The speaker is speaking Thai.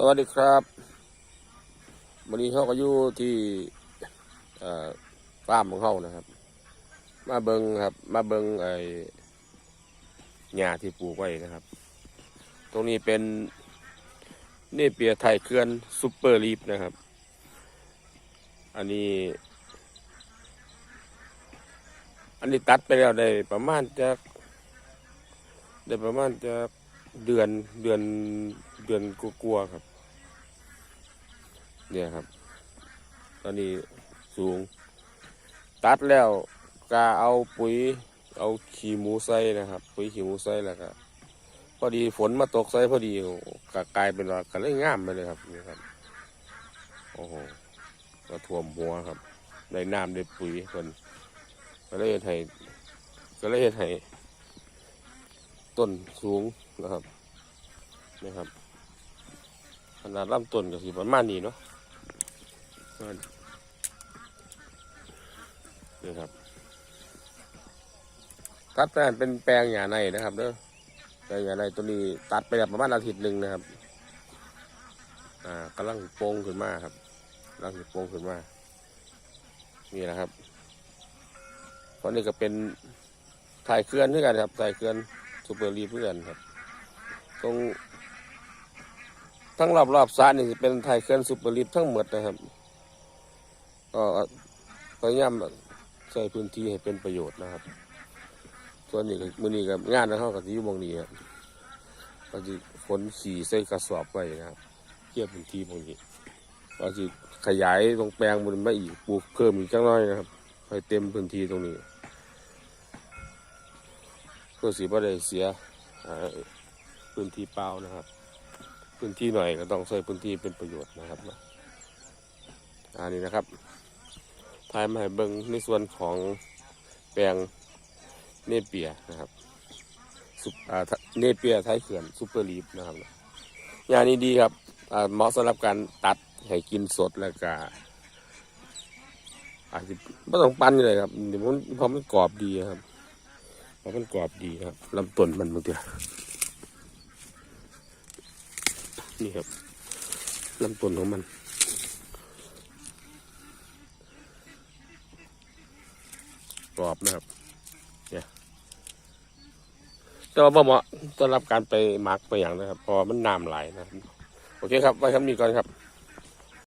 สวัสดีครับวันนี้เขาก็อยู่ที่เอ่อฟาร์มของเขานะครับ มาเบิงครับ มาเบิงไอ้หญ้าที่ปลูกไว้นะครับ ตรงนี้เป็นเนเปียไทยเคลื่อนซูเปอร์ลีฟนะครับ อันนี้ อันนี้ตัดไปแล้วได้ประมาณจะได้ประมาณจะเดือนเดือนเดือนกลัวๆครับ เนี่ยครับ ตอนนี้สูง ตัดแล้วก็เอาปุ๋ย เอาขี้หมูใส่นะครับ ปุ๋ยขี้หมูใส่แล้วก็พอดีฝนมาตกใส่พอดีก็กลายเป็นว่าก็เลยงามไปเลยครับนี่ครับโอ้โหก็ท่วมหัวครับได้น้ำได้ปุ๋ยคนก็เลยให้ก็เลยให้ต้นสูงนะครับนี่ครับขนาดลำต้นก็สิประมาณนี้เนาะ นี่ครับตัดแปลงเป็นแปลงหญ้าในนะครับเด้อแปลงหญ้าในตัวนี้ตัดไปแล้วประมาณอาทิตย์หนึ่งนะครับ อ่ากำลังโป่งขึ้นมาครับกำลังโป่งขึ้นมานี่นะครับตอนนี้ก็เป็นถ่ายเคลื่อนด้วยกันครับถ่ายเคลื่อนซูเปอร์รีเพื่อนครับ ตรงทั้งรอบรอบๆสระนี่สิเป็นไทยเคลื่อนซูเปอร์ลิฟทั้งหมดนะครับ ก็พยายามใช้พื้นที่ให้เป็นประโยชน์นะครับ ส่วนนี้ก็มือนี้กับงานนะเขากับที่อยู่หมองนี้ครับก็จะขนขี่ใส่กระสอบไปนะครับเทียบพื้นที่ตรงนี้ก็จะขยายตรงแปลงมันมาอีกปลูกเพิ่มอีกจังน้อยนะครับให้เต็มพื้นที่ตรงนี้เพื่อสีบ่ได้เสียพื้นที่เปล่านะครับ พื้นที่หน่อยก็ต้องใช้พื้นที่เป็นประโยชน์นะครับอันนี้นะครับ ทายมาให้เบิ้งในส่วนของแปลงเนเปียนะครับซุอ่าเนเปียท้ายเขื่อนซูเปอร์ลีฟนะครับยานี้ดีครับอ่าเหมาะสำหรับการตัดให้กินสดแล้วก็อาจจะไม่ต้องปั้นเลยครับเดี๋ยวมันเพราะมันกรอบดีครับเพราะมันกรอบดีครับลำต้นมันบางทีนี่ครับลำต้นของมัน กรอบนะครับ เนี่ย แต่ว่าเหมาะต้อนรับการไปหมักไปอย่างนะครับ พอมันน้ำไหลนะ โอเคครับ ไว้คำนี้ก่อนครับ